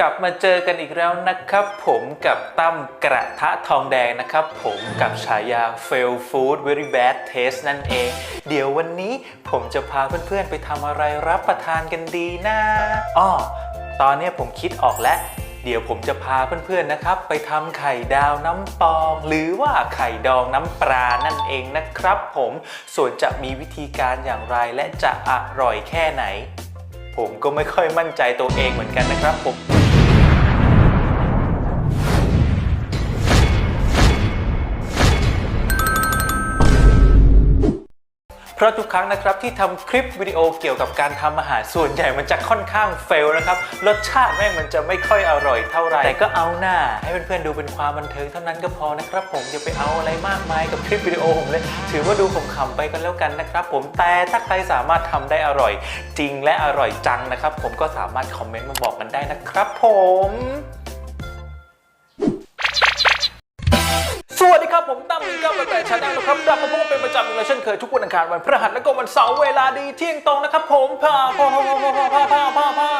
กลับมาเจอกันอีกแล้วนะครับ ผมกับตั้มกระทะทองแดงนะครับ ผมกับฉายา fail food very bad taste นั่นเอง เดี๋ยววันนี้ผมจะพาเพื่อนๆไปทำอะไรรับประทานกันดีนะอ้อตอนนี้ผมคิดออกแล้ว เดี๋ยวผมจะพาเพื่อนๆนะครับ ไปทำไข่ดาวน้ำปอง หรือว่าไข่ดองน้ำปลานั่นเองนะครับ ผมส่วนจะมีวิธีการอย่างไรและจะอร่อยแค่ไหน ผมก็ไม่ค่อยมั่นใจตัวเองเหมือนกันนะครับผม เพราะทุกครั้งนะครับที่ทำคลิปวิดีโอเกี่ยวกับการทำอาหารส่วนใหญ่มันจะค่อนข้างเฟลนะครับรสชาติแม่งมันจะไม่ค่อยอร่อยเท่าไหร่แต่ก็เอาหน้า ให้เพื่อนๆดูเป็นความบันเทิงเท่านั้นก็พอนะครับผมอย่าไปเอาอะไรมากมายกับคลิปวิดีโอผมเลย ถือว่าดูผมขำไปกันแล้วกันนะครับผมแต่ถ้าใครสามารถทำได้อร่อย จริงและอร่อยจังนะครับผมก็สามารถคอมเมนต์มาบอกกันได้นะครับผม ชาแนลนะครับกลับมาพบกันเป็นประจำอีกแล้วเช่นเคยทุกวันอังคารวันพฤหัสและก็วันเสาร์เวลาดีเที่ยงตรงนะครับผมพาพาพาพาพาพาพาพาพา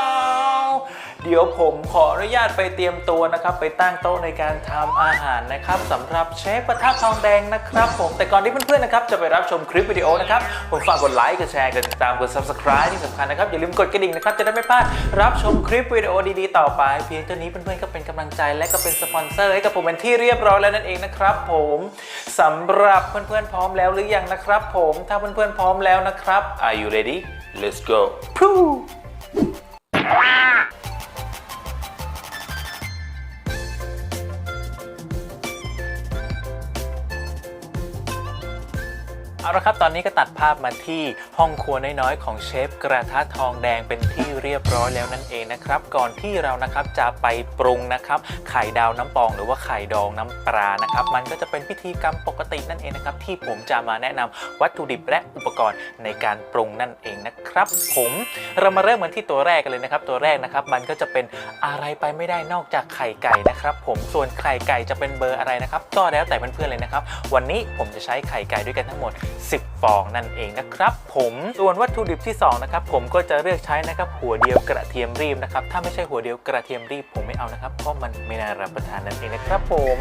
เดี๋ยวผมขออนุญาตไปเตรียมตัวนะครับ ไปตั้งโต๊ะในการทำอาหารนะครับสำหรับเชฟกระทะทองแดงนะครับ ผมแต่ก่อนที่เพื่อนๆนะครับจะไปรับชมคลิปวิดีโอนะครับผมฝากกดไลค์กดแชร์กดติดตามกด subscribe ที่สำคัญนะครับอย่าลืมกดกระดิ่งนะครับจะได้ไม่พลาดรับชมคลิปวิดีโอดีๆต่อไป เพียงเท่านี้เพื่อนๆก็เป็นกำลังใจและก็เป็นสปอนเซอร์ให้กับผมเป็นที่เรียบร้อยแล้วนั่นเองนะครับผมสำหรับเพื่อนๆพร้อมแล้วหรือยังนะครับผมถ้าเพื่อนๆพร้อมแล้วนะครับ Are you ready Let's go พู้ เอาละครับ ตอนนี้ก็ตัดภาพมาที่ห้องครัวน้อยๆ ของเชฟกระทะทองแดงเป็นที่เรียบร้อยแล้วนั่นเองนะครับ ก่อนที่เรานะครับจะไปปรุงนะครับ ไข่ดาวน้ำปองหรือว่าไข่ดองน้ำปลานะครับ มันก็จะเป็นพิธีกรรมปกตินั่นเองนะครับ ที่ผมจะมาแนะนำวัตถุดิบและอุปกรณ์ในการปรุงนั่นเองนะครับ ผมเรามาเริ่มกันที่ตัวแรกกันเลยนะครับ ตัวแรกนะครับ มันก็จะเป็นอะไรไปไม่ได้นอกจากไข่ไก่นะครับ ผมส่วนไข่ไก่จะเป็นเบอร์อะไรนะครับ ก็แล้วแต่เพื่อนๆเลยนะครับ วันนี้ผมจะใช้ไข่ไก่ด้วยกันทั้งหมด10 ฟองนั่นเองนะครับ ผมส่วนวัตถุดิบที่ 2 นะครับ ผมก็จะเลือกใช้นะครับหัวเดียวกระเทียมรีบนะครับ ถ้าไม่ใช่หัวเดียวกระเทียมรีบผมไม่เอานะครับ เพราะมันไม่น่ารับประทานนั่นเองนะครับ ผม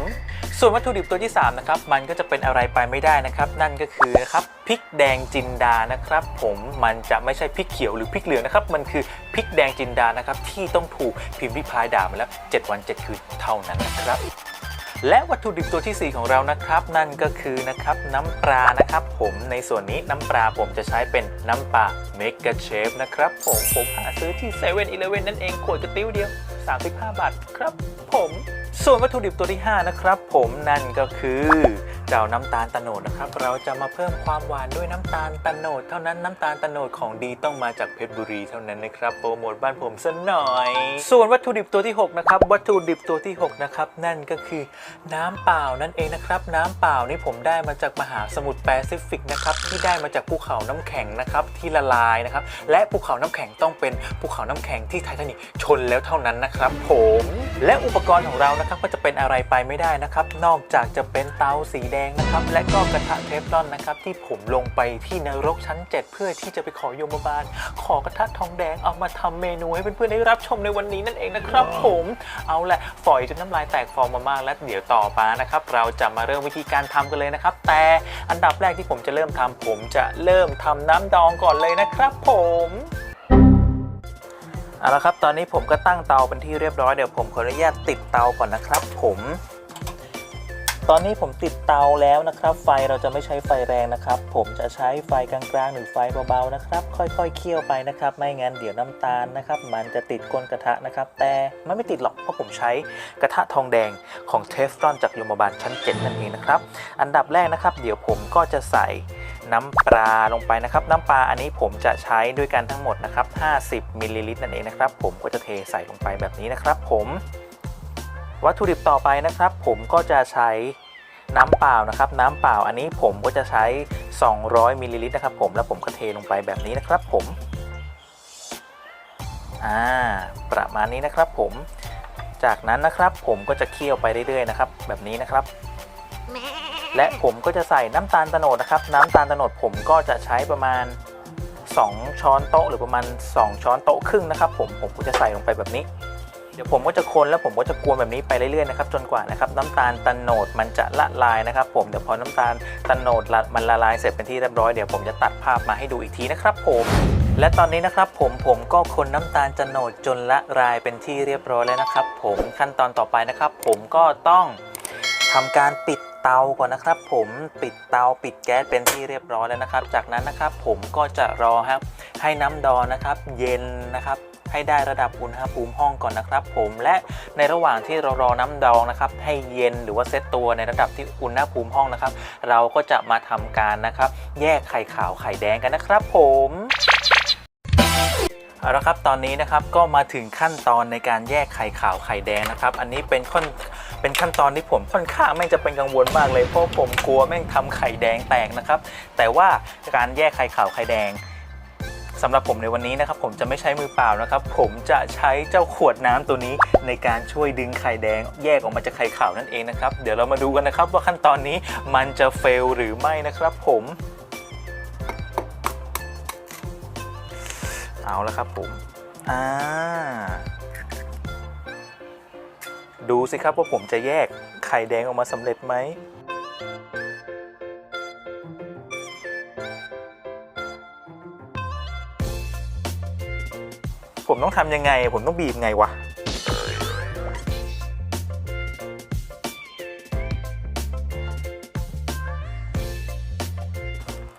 ส่วนวัตถุดิบตัวที่ 3 นะครับ มันก็จะเป็นอะไรไปไม่ได้นะครับ นั่นก็คือนะครับพริกแดงจินดานะครับ ผมมันจะไม่ใช่พริกเขียวหรือพริกเหลืองนะครับ มันคือพริกแดงจินดานะครับที่ต้องถูกพิมพ์ริพายด่ามาแล้ว 7 วัน 7 คืนเท่านั้นนะครับ และวัตถุดิบตัวที่ 4 ของเรานะครับ นั่นก็คือนะครับน้ำปลานะครับ ผมในส่วนนี้น้ำปลาผมจะใช้เป็นน้ำปลาเมกะเชฟนะครับผมผมหาซื้อที่เซเว่นอีเลเว่นนั่นเองขวดกระติ้วเดียว 35 บาทครับผม ส่วนวัตถุดิบตัวที่ 5 นะครับ ผมนั่นก็คือ เจ้าน้ำตาลตะโนดนะครับ เราจะมาเพิ่มความหวานด้วยน้ำตาลตะโนดเท่านั้นน้ำตาลตะโนดของดีต้องมาจากเพชรบุรีเท่านั้นนะครับโปรโมทบ้านผมสัหน่อย ส่วนวัตถุดิบตัวที่ 6 นะครับ วัตถุดิบตัวที่ 6 นะครับ นั่นก็คือน้ำเปล่านั่นเองนะครับ น้ำเปล่านี่ผมได้มาจากมหาสมุทรแปซิฟิกนะครับที่ได้มาจากภูเขาน้ำแข็งนะครับที่ละลายนะครับและภูเขาน้ำแข็งต้องเป็นภูเขาน้ำแข็งที่ไททานิกชนแล้วเท่านั้นนะครับ ผม และอุปกรณ์ของเรานะครับก็จะเป็นอะไรไปไม่ได้นะครับ นอกจากจะเป็นเตาสีแดงนะครับ และก็กระทะเทฟลอนนะครับ ที่ผมลงไปที่นรกชั้น 7 เพื่อที่จะไปขอโยมบาล ขอกระทะทองแดงเอามาทำเมนูให้เพื่อนๆได้รับชมในวันนี้นั่นเองนะครับผมเอาละฝอยจนน้ำลายแตกฟองมามากแล้วเดี๋ยวต่อมานะครับ เราจะมาเริ่มวิธีการทำกันเลยนะครับ แต่อันดับแรกที่ผมจะเริ่มทำผมจะเริ่มทำน้ำดองก่อนเลยนะครับ ผมเอาละครับ ตอนนี้ผมก็ตั้งเตาเป็นที่เรียบร้อย เดี๋ยวผมขออนุญาตติดเตาก่อนนะครับ ผม ตอนนี้ผมติดเตาแล้วนะครับ ไฟเราจะไม่ใช้ไฟแรงนะครับ ผมจะใช้ไฟกลางๆหรือไฟเบาๆนะครับ ค่อยๆเคี่ยวไปนะครับ ไม่งั้นเดี๋ยวน้ำตาลนะครับ มันจะติดก้นกระทะนะครับ แต่มันไม่ติดหรอกเพราะผมใช้กระทะทองแดงของเทฟลอนจากยาบาลชั้น 7 นั่นเองนะครับ อันดับแรกนะครับ เดี๋ยวผมก็จะใส่น้ำปลาลงไปนะครับ น้ำปลาอันนี้ผมจะใช้ด้วยกันทั้งหมดนะครับ 50มิลลิลิตรนั่นเองนะครับ ผมก็จะเทใส่ลงไปแบบนี้นะครับ ผมวัตถุดิบต่อไปนะครับ ผมก็จะใช้ น้ำเปล่านะครับ น้ำเปล่าอันนี้ผมก็จะใช้ 200มิลลิลิตรนะครับผมแล้วผมก็เทลงไปแบบนี้นะครับผมอ่าประมาณนี้นะครับผม จากนั้นนะครับผมก็จะเคี่ยวไปเรื่อยๆนะครับ แบบนี้นะครับ และผมก็จะใส่น้ำตาลตะโนดนะครับ น้ำตาลตะโนดผมก็จะใช้ประมาณ 2 ช้อนโต๊ะ หรือประมาณ 2 ช้อนโต๊ะครึ่งนะครับ ผมผมก็จะใส่ลงไปแบบนี้ เดี๋ยวผมก็จะคนแล้วผมก็จะกวนแบบนี้ไปเรื่อยๆนะครับจนกว่านะครับน้ำตาลตะโนดมันจะละลายนะครับ ผมเดี๋ยวพอน้ำตาลตะโนดละมันละลายเสร็จเป็นที่เรียบร้อยเดี๋ยวผมจะตัดภาพมาให้ดูอีกทีนะครับ ผมและตอนนี้นะครับผมผมก็คนน้ำตาลตะโหนดจนละลายเป็นที่เรียบร้อยแล้วนะครับ ผมขั้นตอนต่อไปนะครับ ผมก็ต้องทำการปิด เตาก่อนนะครับผมปิดเตาปิดแก๊สเป็นที่เรียบร้อยแล้วนะครับ จากนั้นนะครับผมก็จะรอครับให้น้ำดองนะครับเย็นนะครับให้ได้ระดับอุณหภูมิห้องก่อนนะครับ ผมและในระหว่างที่เรารอน้ำดองนะครับ ให้เย็นหรือว่าเซตตัวในระดับที่อุณหภูมิห้องนะครับ เราก็จะมาทำการนะครับ แยกไข่ขาวไข่แดงกันนะครับ ผมเอาละครับตอนนี้นะครับก็มาถึงขั้นตอนในการแยกไข่ขาวไข่แดงนะครับ อันนี้เป็นค่อน เป็นขั้นตอนที่ผมค่อนข้างแม่งจะเป็นกังวลมากเลยเพราะผมกลัวแม่งทำไข่แดงแตกนะครับ แต่ว่าการแยกไข่ขาวไข่แดงสำหรับผมในวันนี้นะครับ ผมจะไม่ใช้มือเปล่านะครับ ผมจะใช้เจ้าขวดน้ำตัวนี้ในการช่วยดึงไข่แดง แยกออกมาจากไข่ขาวนั่นเองนะครับ เดี๋ยวเรามาดูกันนะครับ ว่าขั้นตอนนี้มันจะเฟลหรือไม่นะครับ ผมเอาแล้วครับผมอ่า ดูสิครับว่าผมจะแยกไข่แดงออกมาสำเร็จไหม ผมต้องทำยังไง ผมต้องบีบไงวะ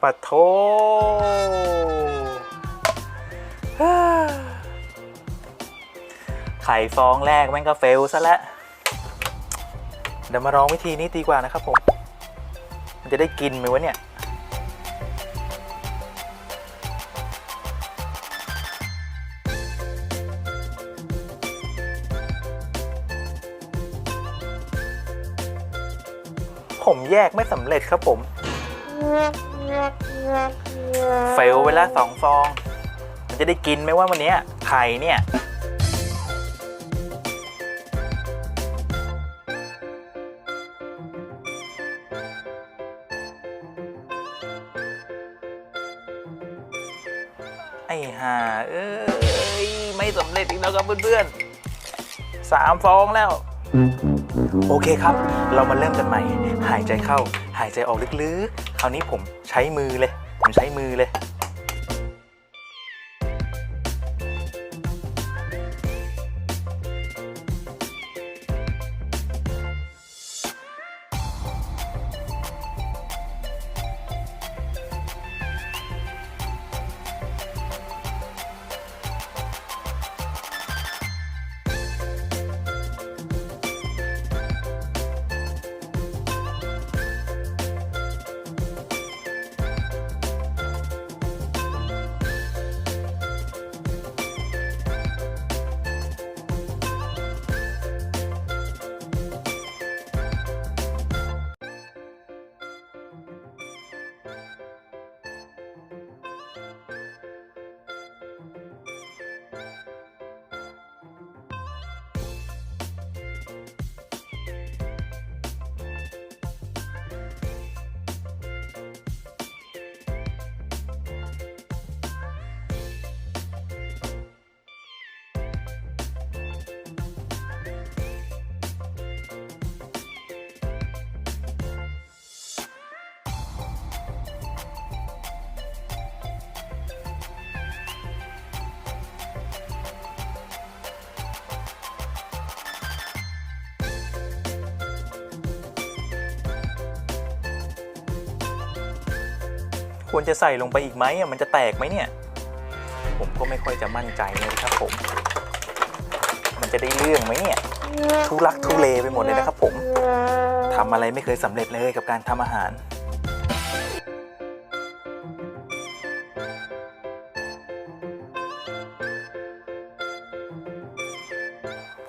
ปัดโทไข่ฟองแรกแม่งก็เฟลซะแล้ว เดี๋ยวมาลองวิธีนี้ดีกว่านะครับผม มันจะได้กินไหมวะเนี่ย ผมแยกไม่สำเร็จครับผม เฟลเวลาสองฟอง มันจะได้กินไหมว่าวันเนี้ยไข่เนี่ย เพื่อนๆสามฟองแล้ว โอเคครับ เรามาเริ่มกันใหม่ หายใจเข้า หายใจออกลึกๆ คราวนี้ผมใช้มือเลย ผมใช้มือเลย ควรจะใส่ลงไปอีกไหมอะมันจะแตกไหมเนี่ย ผมก็ไม่ค่อยจะมั่นใจเลยครับผม มันจะได้เรื่องไหมเนี่ยทุลักทุเลไปหมดเลยนะครับผมทำอะไรไม่เคยสำเร็จเลยกับการทำอาหาร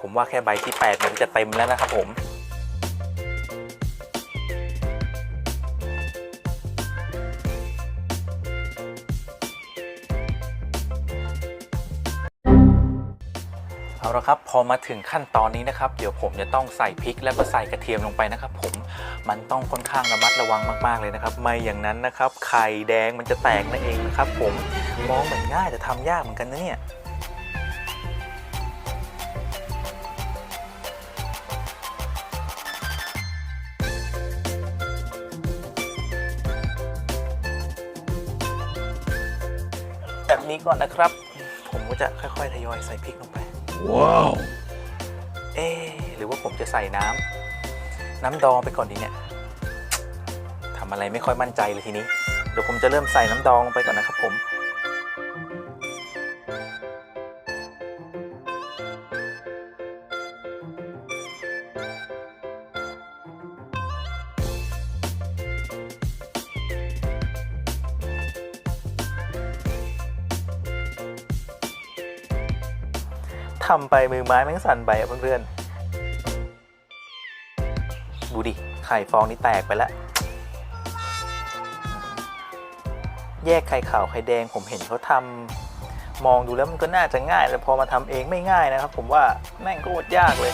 ผมว่าแค่ใบที่ 8 มันจะเต็มแล้วนะครับผม เอาละครับพอมาถึงขั้นตอนนี้นะครับ เดี๋ยวผมจะต้องใส่พริกแล้วก็ใส่กระเทียมลงไปนะครับ ผมมันต้องค่อนข้างระมัดระวังมากๆเลยนะครับ ไม่อย่างนั้นนะครับไข่แดงมันจะแตกนั่นเองนะครับ ผมมองเหมือนง่ายแต่ทำยากเหมือนกันนะเนี่ยแบบนี้ก่อนนะครับ ผมก็จะค่อยๆทยอยใส่พริกลงไป ว้าว เอ๊หรือว่าผมจะใส่น้ำน้ำดองไปก่อนดีเนี่ยทำอะไรไม่ค่อยมั่นใจเลยทีนี้ เดี๋ยวผมจะเริ่มใส่น้ำดองลงไปก่อนนะครับผม ทำไปมือไม้แม่งสั่นไปอะเพื่อนๆ ดูดิ ไข่ฟองนี่แตกไปแล้ว แยกไข่ขาวไข่แดงผมเห็นเขาทำมองดูแล้วมันก็น่าจะง่าย แต่พอมาทำเองไม่ง่ายนะครับ ผมว่าแม่งก็อดยากเลย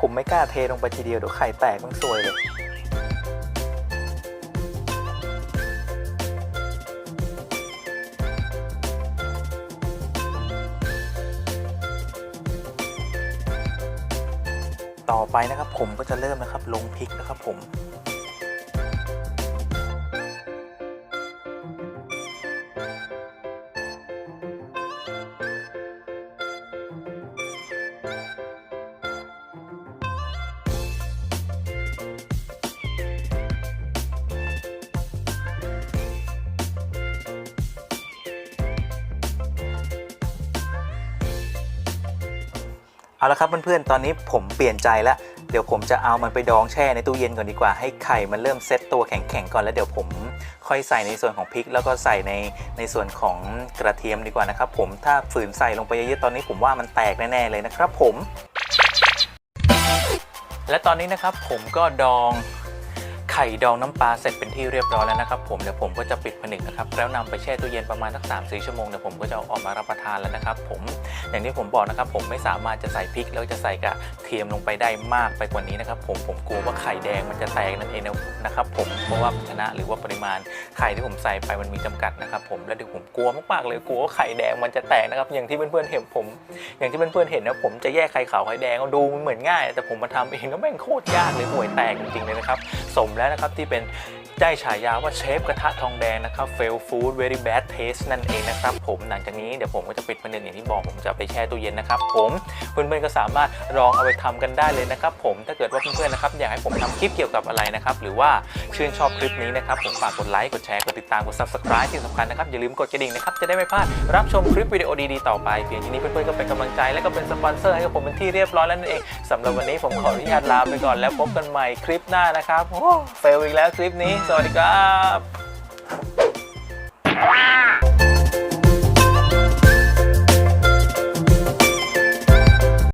ผมไม่กล้าเทลงไปทีเดียวเดี๋ยวไข่แตกมันซวยเลย ต่อไปนะครับผมก็จะเริ่มนะครับลงพริกนะครับผม เอาละครับเพื่อนๆ ตอนนี้ผมเปลี่ยนใจแล้ว เดี๋ยวผมจะเอามันไปดองแช่ในตู้เย็นก่อนดีกว่า ให้ไข่มันเริ่มเซตตัวแข็งๆก่อนแล้วเดี๋ยวผมค่อยใส่ในส่วนของพริก แล้วก็ใส่ในในส่วนของกระเทียมดีกว่านะครับผม ถ้าฝืนใส่ลงไปเยอะๆ ตอนนี้ผมว่ามันแตกแน่ๆเลยนะครับผม และตอนนี้นะครับผมก็ดอง ไข่ดองน้ำปลาเสร็จเป็นที่เรียบร้อยแล้วนะครับผมเดี๋ยวผมก็จะปิดผนึกนะครับแล้วนำไปแช่ตู้เย็นประมาณสักสามสี่ชั่วโมงเดี๋ยวผมก็จะเอาออกมารับประทานแล้วนะครับผมอย่างที่ผมบอกนะครับผมไม่สามารถจะใส่พริกแล้วจะใส่กระเทียมลงไปได้มากไปกว่านี้นะครับผมผมกลัวว่าไข่แดงมันจะแตกนั่นเองนะครับผมเพราะว่าชนะหรือว่าปริมาณไข่ที่ผมใส่ไปมันมีจำกัดนะครับผมแล้วเดี๋ยวผมกลัวมากๆเลยกลัวว่าไข่แดงมันจะแตกนะครับอย่างที่เพื่อนๆเห็นผม อย่างที่เพื่อนๆเห็นนะผมจะแยกไข่ขาวไข่แดงดูมันเหมือนง่าย แต่ผมมาทำเองก็แม่งโคตรยากเลยห่วยแตกจริงๆเลยนะครับสมแล้วนะครับที่เป็น ได้ฉายาว่าเชฟกระทะทองแดงนะครับ fail food very bad taste นั่นเองนะครับผมหลังจากนี้เดี๋ยวผมก็จะปิดประเด็นอย่างที่บอกผมจะไปแช่ตู้เย็นนะครับผมเพื่อนๆก็สามารถลองเอาไปทำกันได้เลยนะครับผมถ้าเกิดว่าเพื่อนๆนะครับอยากให้ผมทำคลิปเกี่ยวกับอะไรนะครับหรือว่าชื่นชอบคลิปนี้นะครับผมฝากกดไลค์กดแชร์กดติดตามกด subscribe ที่สำคัญนะครับอย่าลืมกดกระดิ่งนะครับจะได้ไม่พลาดรับชมคลิปวิดีโอดีๆต่อไปเพียงทีนี้เพื่อนๆก็เป็นกำลังใจและก็เป็นสปอนเซอร์ให้กับผมเป็นที่เรียบร้อยแล้วนั่นเองสำหรับวันนี้ผมขออนุญาตลาไปก่อนแล้วพบกันใหม่คลิปหน้านะครับโอ้เฟลอีกแล้วคลิปนี้สวัสดีครับ